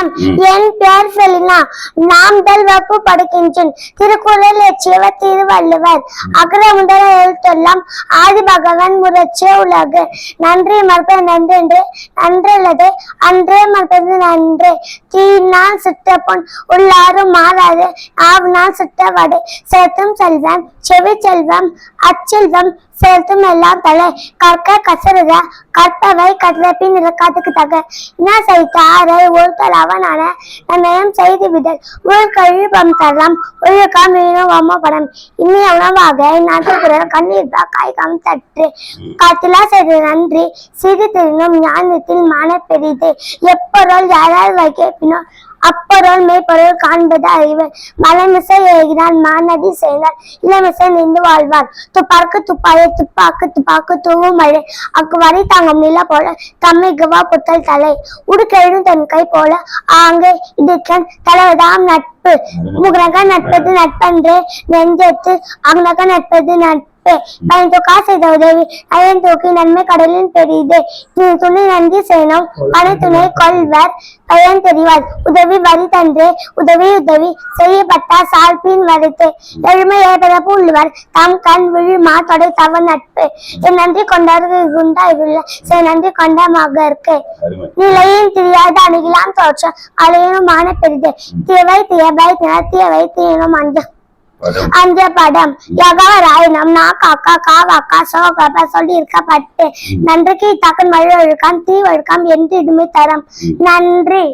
வணக்கம் என் பெயர் செலினா நாம் தல் வகுப்பு படிக்கின்றேன். திருக்குறள் எச்சியவ திருவள்ளுவர். அகர முதல எழுத்தெல்லாம் ஆதி பகவான் முரட்சிய உலகு. நன்றி மறப்பது நன்றென்று நன்றல்லது அன்றே மறப்பது நன்றே. தீனால் சுட்ட பொன் உள்ளாரும் மாறாது. ஆவினால் சுட்ட வடை. சேர்த்தும் செல்வம் செவி செல்வம் அச்செல்வம் செலுத்தும் எல்லாம் தலை. கற்க கசருத கற்பவை கற்றபின் இறக்காத்துக்கு தக. இனா செய்த ஆரை ஒருத்தல் அவனான நன்னயம் செய்து விடல். ஒரு கழிப்பம் தரலாம் ஒழுக்கம் மீனும் படம் இனிய உணவாக நாட்டுக்குறல் கண்ணீர் காய்கம் தற்று காத்திலா செய்து நன்றி. சிறு தெரினும் ஞானத்தில் மான பெரிது. எப்பொருள் யாரால் வைக்கப்பினோ அப்பொருள் மேற்பொருள் காண்பது அறிவு. மலமிசை ஏகினான் மாநதி செய்தார். இளமிசை நின்று வாழ்வார். துப்பாக்கு துப்பாய துப்பாக்கு துப்பாக்கு தூவும் மழை அக்கு வரை தாங்கும் நில போல தம்மிகுவா புத்தல் தலை. உடுக்கெழும் தன் கை போல ஆங்கே இதுக்கன் தலைவதாம் நட்பு. முகநக நட்பது நட்பன்று. நெஞ்சத்து அங்கக நட்பது நட்பு. உதவி அயன் தூக்கி நன்மை கடலின் பெரிது இது துணை நன்றி செய்யணும் பணி துணை கொள்வர் பயன் தெரிவார் உதவி வரி தன்று உதவி உதவி செய்யப்பட்ட சால்பின் வரித்து. எழுமை ஏற்பதப்பு உள்ளவர் தம் கண் விழுமா தொடை தவ நட்பு. என் நன்றி கொண்டார்கள் குண்டா இருள்ள செய் நன்றி கொண்ட மகற்கு அருமை. நிலையில் தெரியாத அணுகிலாம் தோற்றம் அலையனுமான பெரிது. தீவை தீயவை தினத்தியவை தீயனும் அஞ்ச படம் படம் யகவராயணம் நா காக்கா கா வாக்கா சோ கப சொல்லி இருக்கப்பட்டு நன்றிக்கு தக்கன் மழை ஒழுக்கம் தீ ஒழுக்கம் என்று இடுமை தரம் நன்றி.